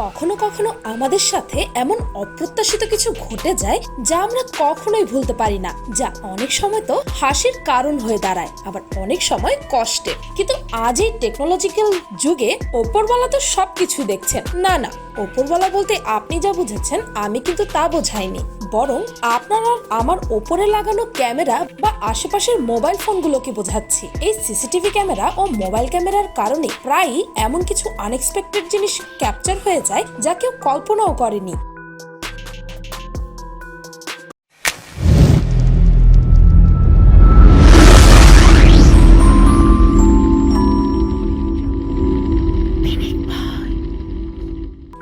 কখনো কখনো আমাদের সাথে এমন অপ্রত্যাশিত কিছু ঘটে যায় যা আমরা কখনোই ভুলতে পারি না, যা অনেক সময় তো হাসির কারণ হয়ে দাঁড়ায়, আবার অনেক সময় কষ্টে কিন্তু আজ এই টেকনোলজিক্যাল যুগে ওপরওয়ালা তো সবকিছু দেখছেন। না না, ওপরওয়ালা বলতে আপনি যা বুঝেছেন, আমি কিন্তু তা বোঝাইনি। বরং আপনার আর আমার ওপরে লাগানো ক্যামেরা বা আশেপাশের মোবাইল ফোনগুলোকে বোঝাচ্ছি। এই সিসিটিভি ক্যামেরা ও মোবাইল ক্যামেরার কারণে প্রায়ই এমন কিছু আনএক্সপেক্টেড জিনিস ক্যাপচার হয়ে যায় যা কেউ কল্পনাও করেনি।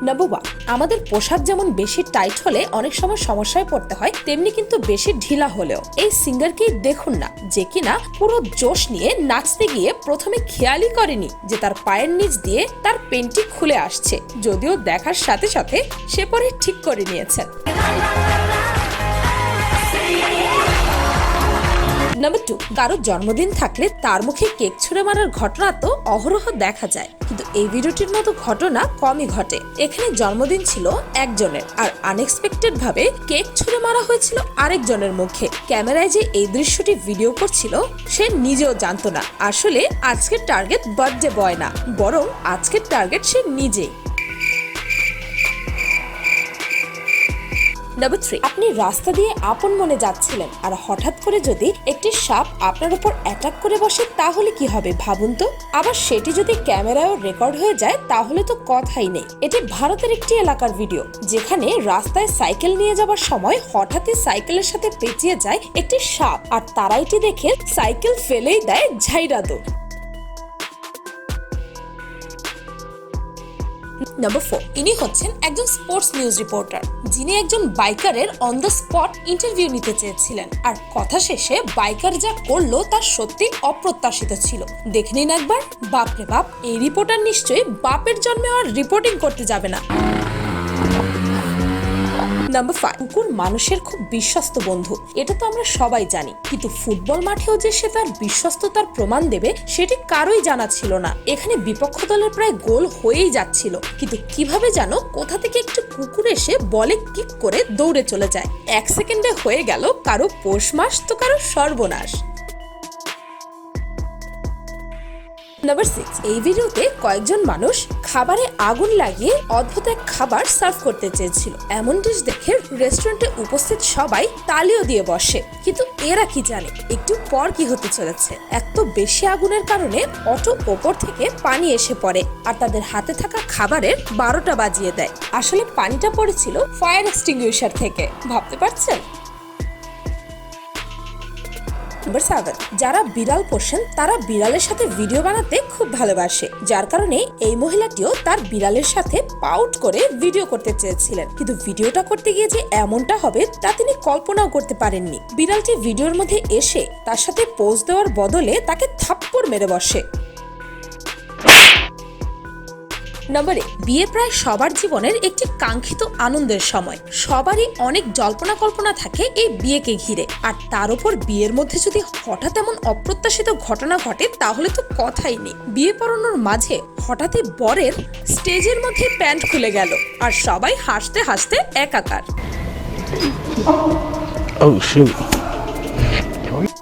নাম্বার ওয়ান আমাদের পোশাক যেমন বেশি টাইট হলে অনেক সময় সমস্যায় পড়তে হয়, তেমনি কিন্তু বেশি ঢিলা হলেও। এই সিঙ্গারকেই দেখুন না, যে কিনা পুরো জোশ নিয়ে নাচতে গিয়ে প্রথমে খেয়ালই করেনি যে তার পায়ের নিচ দিয়ে তার পেন্টি খুলে আসছে, যদিও দেখার সাথে সাথে সে পরে ঠিক করে নিয়েছেন নাম্বার টু কারোর জন্মদিন থাকলে তার মুখে কেক ছুঁড়ে মারার ঘটনা তো অহরহ দেখা যায়। কিন্তু এই ভিডিওটির মতো ঘটনা কমই ঘটে। এখানে জন্মদিন ছিল একজনের আর আনএক্সপেক্টেড ভাবে কেক ছুঁড়ে মারা হয়েছিল আরেকজনের মুখে। ক্যামেরায় যে এই দৃশ্যটি ভিডিও করছিল, সে নিজেও জানতো না। আসলে আজকের টার্গেট বার্থডে বয় না, বরং আজকের টার্গেট সে নিজেই। নাম্বার থ্রি আপনি রাস্তা দিয়ে আপন মনে যাচ্ছিলেন, আর হঠাৎ করে যদি একটি সাপ আপনার উপর অ্যাটাক করে বসে, তাহলে কি হবে ভাবুন তো? আবার সেটি যদি ক্যামেরায়ও রেকর্ড হয়ে যায়, তাহলে তো কথাই নেই। এটি ভারতের একটি এলাকার ভিডিও যেখানে রাস্তায় সাইকেল নিয়ে যাওয়ার সময় হঠাৎই সাইকেলের সাথে পেঁচিয়ে যায় একটি সাপ, আর তারা এটি দেখে সাইকেল ফেলেই দেয় ঝাইরা নাম্বার ফোর ইনি হচ্ছেন একজন স্পোর্টস নিউজ রিপোর্টার যিনি একজন বাইকারের অন দ্য স্পট ইন্টারভিউ নিতে চেয়েছিলেন। আর কথা শেষে বাইকার যা করল তা সত্যি অপ্রত্যাশিত ছিল। দেখে নিন একবার, বাপরে বাপ, এই রিপোর্টার নিশ্চয়ই বাপের জন্মে আর রিপোর্টিং করতে যাবে না। নাম্বার ফাইভ কুকুর মানুষের খুব বিশ্বস্ত বন্ধু। এটা তো আমরা সবাই জানি। কিন্তু ফুটবল মাঠেও যে সে তার বিশ্বস্ততার প্রমাণ দেবে, সেটি কারোই জানা ছিল না। এখানে বিপক্ষ দলের প্রায় গোল হয়েই যাচ্ছিল। কিন্তু কীভাবে জানো, কোথা থেকে একটু কুকুর এসে বলে কিক করে দৌড়ে চলে যায়? এক সেকেন্ডে হয়ে গেল, কারও পৌষ মাস তো কারও সর্বনাশ। নাম্বার সিক্স এই ভিডিওতে কয়েকজন মানুষ খাবারে আগুন লাগিয়ে অদ্ভুত এক খাবার সার্ভ করতে চেয়েছিল। এমন ডিশ দেখে রেস্টুরেন্টে উপস্থিত সবাই তালিও দিয়ে বসে। কিন্তু এরা কি জানে, একটু পর কি হতে চলেছে। এত বেশি আগুনের কারণে অটো ওপর থেকে পানি এসে পড়ে আর তাদের হাতে থাকা খাবারের বারোটা বাজিয়ে দেয়। আসলে পানিটা পড়েছিল ফায়ার এক্সটিংগুইশার থেকে। ভাবতে পারছেন? নাম্বার সেভেন যারা বিড়াল পোষেন, তারা বিড়ালের সাথে ভিডিও বানাতে খুব ভালোবাসে। যার কারণে এই মহিলাটিও তার বিড়ালের সাথে পাউট করে ভিডিও করতে চেয়েছিলেন। কিন্তু ভিডিওটা করতে গিয়ে যে এমনটা হবে, তা তিনি কল্পনাও করতে পারেননি। বিড়ালটি ভিডিওর মধ্যে এসে তার সাথে পোজ দেওয়ার বদলে তাকে থাপ্পড় মেরে বসে। নম্বরে, বিয়ে প্রায় সবার জীবনের একটি কাঙ্ক্ষিত আনন্দের সময়। সবারই অনেক জল্পনা কল্পনা থাকে এই বিয়েকে ঘিরে। আর তার উপর বিয়ের মধ্যে যদি হঠাৎ এমন অপ্রত্যাশিত ঘটনা ঘটে, তাহলে তো কথাই নেই। বিয়ে পড়ানোর মাঝে হঠাৎই বরের স্টেজের মধ্যে প্যান্ট খুলে গেল, আর সবাই হাসতে হাসতে একাকার। Oh shoot.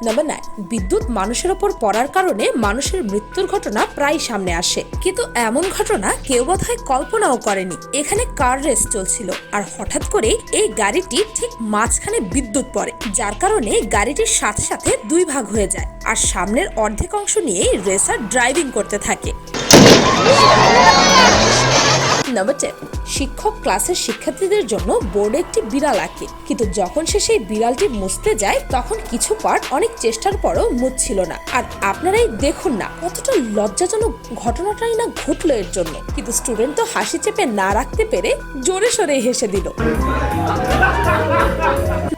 নাম্বার নাইন বিদ্যুৎ মানুষের ওপর পড়ার কারণে মানুষের মৃত্যুর ঘটনা প্রায় সামনে আসে। কিন্তু এমন ঘটনা কেউ বোধহয় কল্পনাও করেনি। এখানে কার রেস চলছিল? আর হঠাৎ করে এই গাড়িটি ঠিক মাঝখানে বিদ্যুৎ পড়ে, যার কারণে গাড়িটির সাথে সাথে দুই ভাগ হয়ে যায়। আর সামনের অর্ধেক অংশ নিয়ে রেসার ড্রাইভিং করতে থাকে। নাম্বার টেন শিক্ষক ক্লাসের শিক্ষার্থীদের জন্য বোর্ডে একটি বিড়াল আঁকে। কিন্তু যখন সে সেই বিড়ালটি মুছতে যায়, তখন কিছু পার্ট অনেক চেষ্টার পরও মুছছিল না। আর আপনারাই দেখুন না, কতটা লজ্জাজনক ঘটনাটাই না ঘটলো এর জন্য। কিন্তু স্টুডেন্ট তো হাসি চেপে না রাখতে পেরে জোরে সোরে হেসে দিল।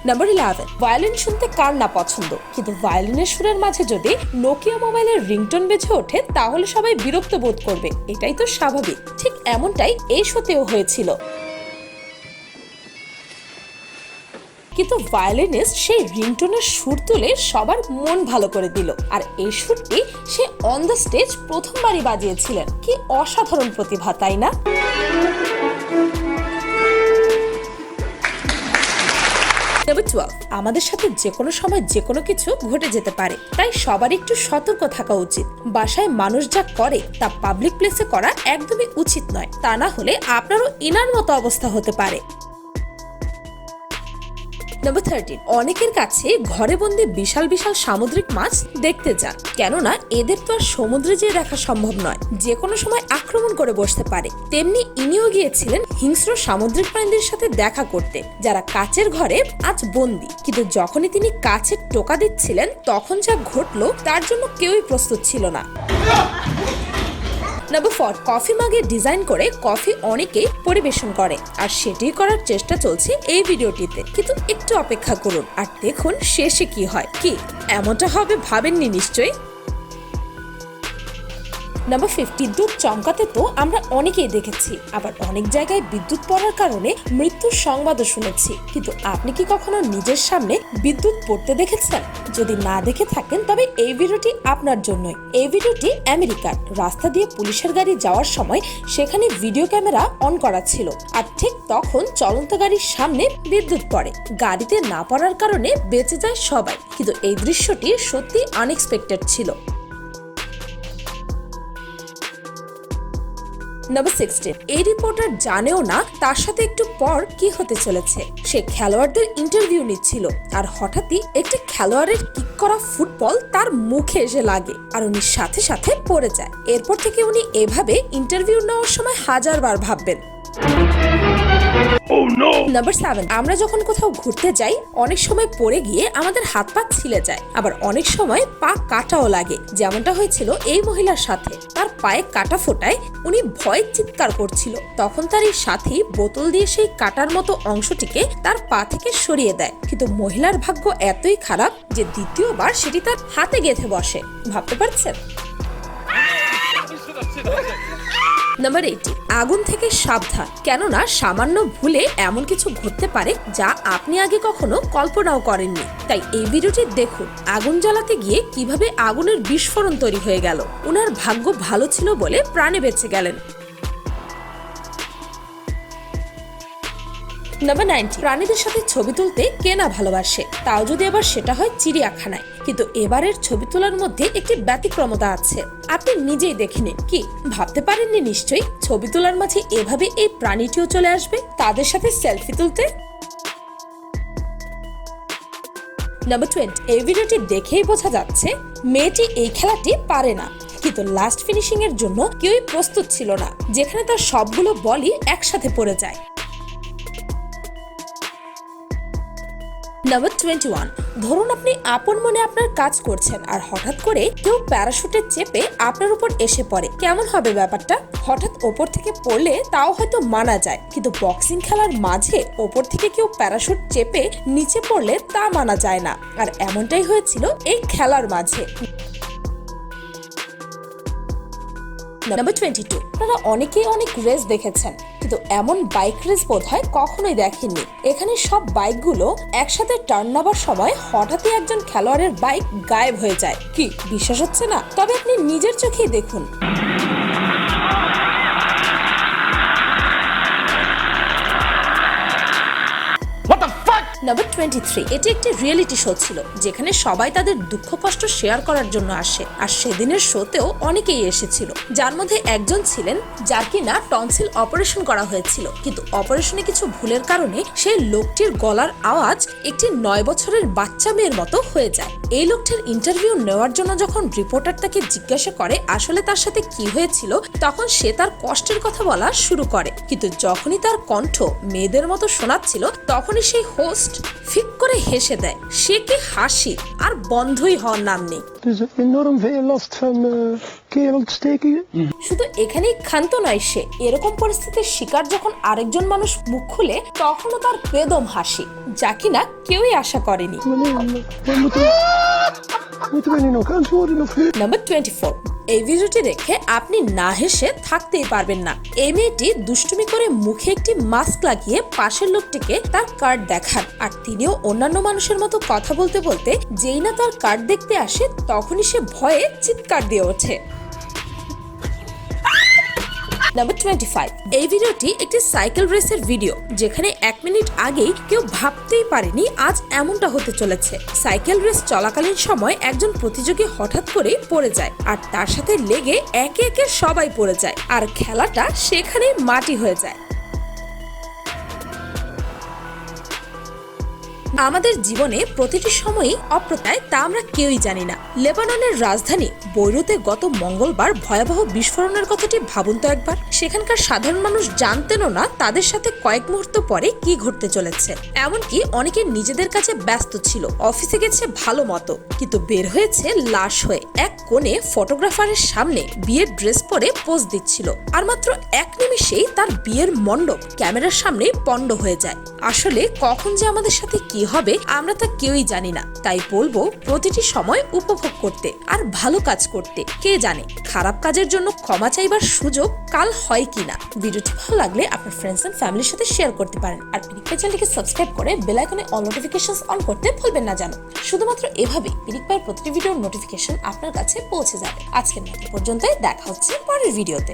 নাম্বার ইলেভেন ভায়োলিন শুনতে কার না পছন্দ? কিন্তু ভায়োলিনের সুরের মাঝে যদি নোকিয়া মোবাইলের রিংটোন বেজে ওঠে, তাহলে সবাই বিরক্ত বোধ করবে। এটাই তো স্বাভাবিক। ঠিক এমনটাই এই শোতেও হয়েছিল। কিন্তু ভায়োলিনিস্ট সেই রিংটোনের সুর তুলে সবার মন ভালো করে দিল। আর এই সুরটি সে অন দ্য স্টেজ প্রথমবারই বাজিয়েছিলেন। কি অসাধারণ প্রতিভা, তাই না? টুয়েলভ আমাদের সাথে যে কোনো সময় যে কোনো কিছু ঘটে যেতে পারে। তাই সবার একটু সতর্ক থাকা উচিত। বাসায় মানুষ যা করে, তা পাবলিক প্লেসে করা একদমই উচিত নয়। তা না হলে আপনারও ইনার মতো অবস্থা হতে পারে। থার্টিন অনেকের কাছে ঘরে বন্দি বিশাল বিশাল সামুদ্রিক মাছ দেখতে যান। কেননা এদের তো আর সমুদ্রে যেয়ে দেখা সম্ভব নয়। যে কোনো সময় আক্রমণ করে বসতে পারে। তেমনি ইনিও গিয়েছিলেন হিংস্র সামুদ্রিক প্রাণীদের সাথে দেখা করতে, যারা কাচের ঘরে আজ বন্দি। কিন্তু যখনই তিনি কাছের টোকা দিচ্ছিলেন, তখন যা ঘটলো, তার জন্য কেউই প্রস্তুত ছিল না। নাম্বার ফোর কফি মাগে ডিজাইন করে কফি অনেকেই পরিবেশন করে। আর সেটি করার চেষ্টা চলছে এই ভিডিওটিতে। কিন্তু একটু অপেক্ষা করুন, আর দেখুন শেষে কি হয়। কি? এমনটা হবে ভাবেননি নিশ্চয়ই? নাম্বার ফিফটি বিদ্যুৎ চমকাতে তো আমরা অনেকেই দেখেছি, আবার অনেক জায়গায় বিদ্যুৎ পড়ার কারণে মৃত্যুর সংবাদও শুনেছি। কিন্তু আপনি কি কখনো নিজের সামনে বিদ্যুৎ পড়তে দেখেছেন? যদি না দেখে থাকেন, তবে এই ভিডিওটি আপনার জন্যই। এই ভিডিওটি আমেরিকার, রাস্তা দিয়ে পুলিশের গাড়ি যাওয়ার সময় সেখানে ভিডিও ক্যামেরা অন করা ছিল। আর ঠিক তখন চলন্ত গাড়ির সামনে বিদ্যুৎ পড়ে। গাড়িতে না পড়ার কারণে বেঁচে যায় সবাই। কিন্তু এই দৃশ্যটি সত্যি আনএক্সপেক্টেড ছিল। নাম্বার সিক্সটিন এই রিপোর্টার জানেও না তার সাথে একটু পর কি হতে চলেছে। সে খেলোয়াড়দের ইন্টারভিউ নিচ্ছিল আর হঠাৎই একটি খেলোয়াড়ের কিক করা ফুটবল তার মুখে এসে লাগে আর উনি সাথে সাথে পড়ে যায়। এরপর থেকে উনি এভাবে ইন্টারভিউ নেওয়ার সময় হাজারবার ভাববেন। নাম্বার সেভেন আমরা যখন কোথাও ঘুরতে যাই, অনেক সময় পড়ে গিয়ে আমাদের হাত পা ছিলে যায়। আবার অনেক সময় পা কাটাও লাগে। যেমনটা হয়েছিল এই মহিলার সাথে। তার পায়ে কাটা ফোটায় উনি ভয় চিৎকার করছিল। তখন তার এই সাথী বোতল দিয়ে সেই কাটার মতো অংশটিকে তার পা থেকে সরিয়ে দেয়। কিন্তু মহিলার ভাগ্য এতই খারাপ যে দ্বিতীয়বার সেটি তার হাতে গেঁথে বসে। ভাবতে পারছেন? নাম্বার এইটি আগুন থেকে সাবধান, কেননা সামান্য ভুলে এমন কিছু ঘটতে পারে যা আপনি আগে কখনো কল্পনাও করেননি। তাই এই ভিডিওটি দেখুন, আগুন জ্বালাতে গিয়ে কীভাবে আগুনের বিস্ফোরণ তৈরি হয়ে গেল। ওনার ভাগ্য ভালো ছিল বলে প্রাণে বেঁচে গেলেন। নাম্বার নাইনটি প্রাণীদের সাথে ছবি তুলতে কে না ভালোবাসে? তাও যদি আবার সেটা হয় চিড়িয়াখানায়। কিন্তু এবারের ছবি তোলার মধ্যে একটি ব্যতিক্রমতা আছে। আপনি নিজেই দেখে নিন। কি? ভাবতে পারেননি নিশ্চয়ই? ছবি তোলার মাঝে এভাবে এই প্রাণীটিও চলে আসবে? তাদের সাথে সেলফি তুলতে? নাম্বার টোয়েন্টি এই ভিডিওটি দেখেই বোঝা যাচ্ছে, মেয়েটি এই খেলাটি পারে না। কিন্তু লাস্ট ফিনিশিং এর জন্য কেউই প্রস্তুত ছিল না। যেখানে তার সবগুলো বলই একসাথে পড়ে যায়। নাম্বার টোয়েন্টি ওয়ান ধরুন আপনি আপন মনে আপনার কাজ করছেন আর হঠাৎ করে কেউ প্যারাশুটে চেপে আপনার উপর এসে পড়ে। কেমন হবে ব্যাপারটা? হঠাৎ ওপর থেকে পড়লে তাও হয়তো মানা যায়, কিন্তু বক্সিং খেলার মাঝে ওপর থেকে কেউ প্যারাশুট চেপে নিচে পড়লে তা মানা যায় না। আর এমনটাই হয়েছিল এই খেলার মাঝে। নাম্বার টোয়েন্টি টু আপনারা অনেকেই অনেক রেস দেখেছেন, কিন্তু এমন বাইক রেস বোধ হয় কখনোই দেখেননি। এখানে সব বাইকগুলো একসাথে টার্ন নেবার সময় হঠাৎই একজন খেলোয়াড়ের বাইক গায়েব হয়ে যায়। কি, বিশ্বাস হচ্ছে না? তবে আপনি নিজের চোখেই দেখুন। নাম্বার টোয়েন্টি থ্রি এটি একটি রিয়েলিটি শো ছিল, যেখানে সবাই তাদের দুঃখ কষ্ট শেয়ার করার জন্য আসে, আর সেদিনের শোতেও অনেকেই এসেছিল। যার মধ্যে একজন ছিলেন, যার কিনা টনসিল অপারেশন করা হয়েছিল, কিন্তু অপারেশনে কিছু ভুলের কারণে সেই লোকটির গলার আওয়াজ একটি নয় বছরের বাচ্চা মেয়ের মতো হয়ে যায়। এই লোকটির ইন্টারভিউ নেওয়ার জন্য যখন রিপোর্টার তাকে জিজ্ঞাসা করে আসলে তার সাথে কি হয়েছিল, তখন সে তার কষ্টের কথা বলা শুরু করে। কিন্তু যখনই তার কণ্ঠ মেয়েদের মতো শোনাচ্ছিল, তখনই সেই হোস্ট ফিক করে হেসে দেয়। সে কি হাসি? আর বন্ধই হওয়ার নাম নেই। শুধু এখানেই ক্ষান্ত নয় সে। এরকম পরিস্থিতির শিকার যখন আরেকজন মানুষ মুখ খুলে তখনও তার বেদম হাসি যা কিনা কেউই আশা করেনি? Number twenty four. এই ভিডিওটি দেখে আপনি না হেসে থাকতেই পারবেন না। এই মেয়েটি দুষ্টুমি করে মুখে একটি মাস্ক লাগিয়ে পাশের লোকটিকে তার কার্ড দেখান। আর তিনিও অন্যান্য মানুষের মতো কথা বলতে বলতে যেই না তার কার্ড দেখতে আসে তখনই সে ভয়ে চিৎকার দিয়ে ওঠে। নাম্বার টোয়েন্টি ফাইভ এই ভিডিওটি একটি সাইকেল রেসের ভিডিও, যেখানে এক মিনিট আগেই কেউ ভাবতেই পারেনি আজ এমনটা হতে চলেছে। সাইকেল রেস চলাকালীন সময় একজন প্রতিযোগী হঠাৎ করে পড়ে যায়, আর তার সাথে লেগে একে একে সবাই পড়ে যায়, আর খেলাটা সেখানেই মাটি হয়ে যায়। আমাদের জীবনে প্রতিটি সময়ই অপ্রতায় তা আমরা কেউই জানি না। লেবাননের রাজধানী বৈরুতে গত মঙ্গলবার ভয়াবহ বিস্ফোরণের কথাটি ভাবুন তো একবার। সেখানকার সাধারণ মানুষ জানতেনও না তাদের সাথে কয়েক মুহূর্ত পরে কি ঘটতে চলেছে। এমনকি অনেকে নিজেদের কাছে ব্যস্ত ছিল, অফিসে গেছে ভালো মতো, কিন্তু বের হয়েছে লাশ হয়ে। এক কোণে ফটোগ্রাফারের সামনে বিয়ের ড্রেস পরে পোজ দিচ্ছিল। আর মাত্র এক নিমিষেই তার বিয়ের মণ্ডপ ক্যামেরার সামনে পণ্ড হয়ে যায়। আসলে কখন যে আমাদের সাথে কি হবে, আমরা তা কেউই জানি না। তাই বলব, প্রতিটি সময় উপভোগ করতে আর ভালো কাজ করতে। কে জানে, খারাপ কাজের জন্য ক্ষমা চাইবার সুযোগ কাল হয় কিনা। ভিডিওটি ভালো লাগলে আপনার ফ্রেন্ডস এন্ড ফ্যামিলির সাথে শেয়ার করতে পারেন। আর পিরিক চ্যানেলটিকে সাবস্ক্রাইব করে বেল আইকনে অল নোটিফিকেশনস অন করতে ভুলবেন না জানো। শুধুমাত্র এভাবেই পিরিক পায়ের প্রতিটি ভিডিওর নোটিফিকেশন আপনার কাছে পৌঁছে যাবে। আজকের মতো পর্যন্তই, দেখা হচ্ছে পরের ভিডিওতে